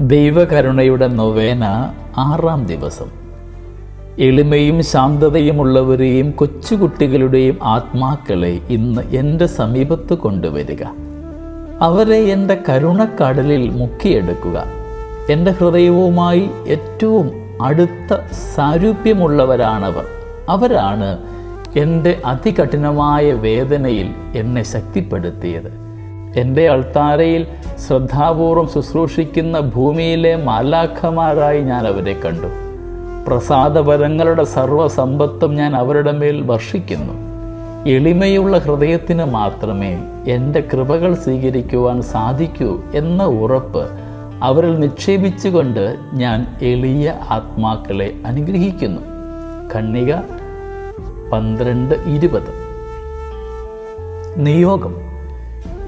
ദൈവകരുണയുടെ നൊവേന ആറാം ദിവസം. എളിമയും ശാന്തതയുമുള്ളവരെയും കൊച്ചുകുട്ടികളുടെയും ആത്മാക്കളെ ഇന്ന് എന്റെ സമീപത്ത് കൊണ്ടുവരിക. അവരെ എന്റെ കരുണക്കടലിൽ മുക്കിയെടുക്കുക. എന്റെ ഹൃദയവുമായി ഏറ്റവും അടുത്ത സാരൂപ്യമുള്ളവരാണവർ. അവരാണ് എന്റെ അതികഠിനമായ വേദനയിൽ എന്നെ ശക്തിപ്പെടുത്തിയത്. എന്റെ അൾത്താരയിൽ ശ്രദ്ധാപൂർവം ശുശ്രൂഷിക്കുന്ന ഭൂമിയിലെ മാലാഖമാരായി ഞാൻ അവരെ കണ്ടു. പ്രസാദപരങ്ങളുടെ സർവസമ്പത്തും ഞാൻ അവരുടെ മേൽ വർഷിക്കുന്നു. എളിമയുള്ള ഹൃദയത്തിന് മാത്രമേ എന്റെ കൃപകൾ സ്വീകരിക്കുവാൻ സാധിക്കൂ എന്ന ഉറപ്പ് അവരിൽ നിക്ഷേപിച്ചുകൊണ്ട് ഞാൻ എളിയ ആത്മാക്കളെ അനുഗ്രഹിക്കുന്നു. കണ്ണിക പന്ത്രണ്ട് ഇരുപത്. നിയോഗം.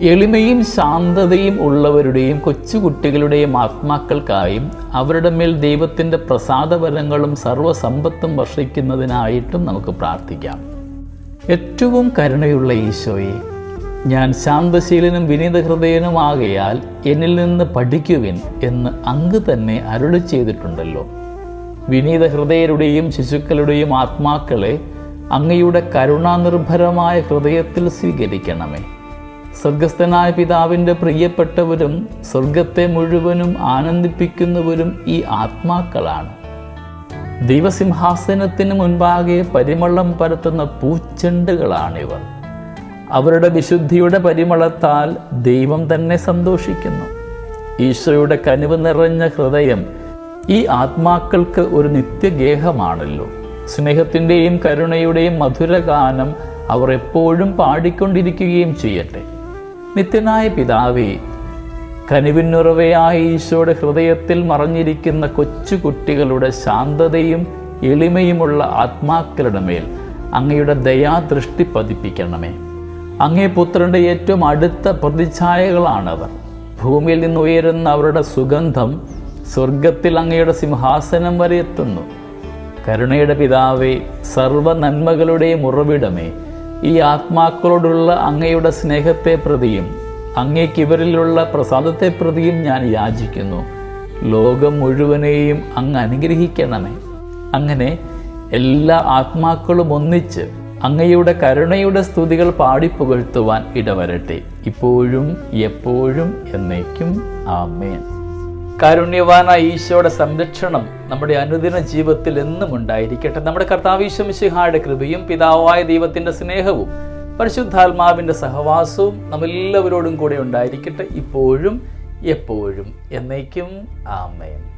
എളിമയും ശാന്തതയും ഉള്ളവരുടെയും കൊച്ചുകുട്ടികളുടെയും ആത്മാക്കൾക്കായും അവരുടെ മേൽ ദൈവത്തിന്റെ പ്രസാദപരങ്ങളും സർവസമ്പത്തും വർഷിക്കുന്നതിനായിട്ടും നമുക്ക് പ്രാർത്ഥിക്കാം. ഏറ്റവും കരുണയുള്ള ഈശോയെ ഞാൻ ശാന്തശീലനും വിനീത ഹൃദയനുമാകയാൽ എന്നിൽ നിന്ന് പഠിക്കുവിൻ എന്ന് അങ്ങ് തന്നെ അരുളി ചെയ്തിട്ടുണ്ടല്ലോ. വിനീത ഹൃദയരുടെയും ശിശുക്കളുടെയും ആത്മാക്കളെ അങ്ങയുടെ കരുണാനിർഭരമായ ഹൃദയത്തിൽ സ്വീകരിക്കണമേ. സ്വർഗസ്ഥനായ പിതാവിന്റെ പ്രിയപ്പെട്ടവരും സ്വർഗത്തെ മുഴുവനും ആനന്ദിപ്പിക്കുന്നവരും ഈ ആത്മാക്കളാണ്. ദൈവസിംഹാസനത്തിന് മുൻപാകെ പരിമളം പരത്തുന്ന പൂച്ചെണ്ടുകളാണിവർ. അവരുടെ വിശുദ്ധിയുടെ പരിമളത്താൽ ദൈവം തന്നെ സന്തോഷിക്കുന്നു. ഈശോയുടെ കനിവ് നിറഞ്ഞ ഹൃദയം ഈ ആത്മാക്കൾക്ക് ഒരു നിത്യഗേഹമാണല്ലോ. സ്നേഹത്തിന്റെയും കരുണയുടെയും മധുരഗാനം അവർ എപ്പോഴും പാടിക്കൊണ്ടിരിക്കുകയും ചെയ്യട്ടെ. നിത്യനായ പിതാവേ കനിവിന്നുറവയായ ഈശോയുടെ ഹൃദയത്തിൽ മറഞ്ഞിരിക്കുന്ന കൊച്ചുകുട്ടികളുടെ ശാന്തതയും എളിമയുമുള്ള ആത്മാക്കളുടെ മേൽ അങ്ങയുടെ ദയാദൃഷ്ടി പതിപ്പിക്കണമേ. അങ്ങേ പുത്രന്റെ ഏറ്റവും അടുത്ത പ്രതിച്ഛായകളാണവർ. ഭൂമിയിൽ നിന്ന് ഉയരുന്ന അവരുടെ സുഗന്ധം സ്വർഗത്തിൽ അങ്ങയുടെ സിംഹാസനം വരെ എത്തുന്നു. കരുണയുടെ പിതാവേ സർവ നന്മകളുടെയും ഉറവിടമേ ഈ ആത്മാക്കളോടുള്ള അങ്ങയുടെ സ്നേഹത്തെ പ്രതിയും അങ്ങേക്ക് ഇവരിലുള്ള പ്രസാദത്തെ പ്രതിയും ഞാൻ യാചിക്കുന്നു. ലോകം മുഴുവനെയും അങ്ങ് അനുഗ്രഹിക്കണമേ. അങ്ങനെ എല്ലാ ആത്മാക്കളും ഒന്നിച്ച് അങ്ങയുടെ കരുണയുടെ സ്തുതികൾ പാടിപ്പുകഴ്ത്തുവാൻ ഇടവരട്ടെ. ഇപ്പോഴും എപ്പോഴും എന്നേക്കും. ആമേൻ. കാരുണ്യവാനായ ഈശോയുടെ സംരക്ഷണം നമ്മുടെ അനുദിന ജീവിതത്തിൽ എന്നും ഉണ്ടായിരിക്കട്ടെ. നമ്മുടെ കർത്താവിശ്വമിശിഹായുടെ കൃപയും പിതാവായ ദൈവത്തിന്റെ സ്നേഹവും പരിശുദ്ധാത്മാവിന്റെ സഹവാസവും നമ്മെല്ലാവരോടും കൂടെ ഉണ്ടായിരിക്കട്ടെ. ഇപ്പോഴും എപ്പോഴും എന്നേക്കും. ആമേൻ.